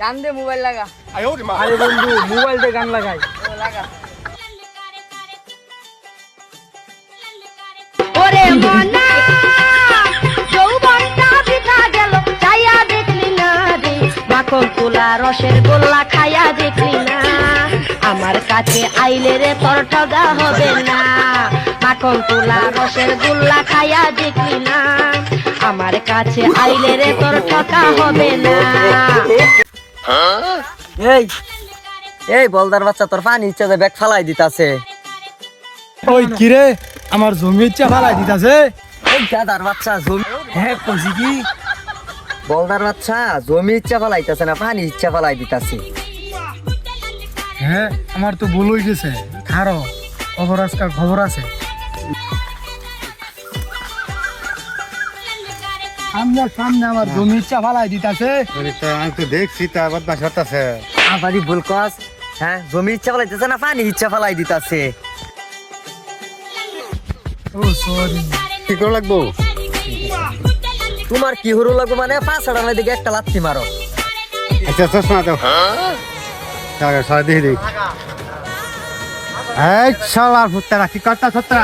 গান দে মোবাইল লাগা। আরে বন্ধু মোবাইল দিয়ে গান লাগাই। ও লাগা ওরে মনা যৌবনটা পিঠা গেল চাইয়া দেখলি না রে। মাখন তোলা রসের গোল্লা খাইয়া দেখলি না। আমার কাছে আইলে রে তোর ঠগা হবে না। মাখন তোলা রসের গোল্লা খাইয়া দেখলি না। আমার কাছে আইলে রে তোর ঠকা হবে না। এই এই বলদার বাচ্চা তোর পানি ইচ্ছা যে ব্যাগ ফালাই দিতাছে। ওই কিরে আমার জমি ইচ্ছা ফালাই দিতাছে। এই দাদার বাচ্চা জমি হ্যাঁ কইছি কি? বলদার বাচ্চা জমি ইচ্ছা ফালাইতাছে না পানি ইচ্ছা ফালাই দিতাছে। হ্যাঁ আমার তো ভুল হয়ে গেছে খারো খবর আজকাল খবর আছে। সামনে সামনে আমার জমি ইচ্ছা ফালাই দিতাছে। আমি তো দেখছি তা বদমাশ হতাছে। ভুল কস। হ্যাঁ জমি ইচ্ছা ফালাইতেছে না পানি ইচ্ছা ফালাই দিতাছে। ও সরি কি করে লাগবো? তোমার কি হরু লাগবো মানে? পাঁচ হাজার দিকে একটা লাথি মারো। আচ্ছা চশমা দাও। সারা সারা দেখি দেখি এই শালার কি করতা সত্তা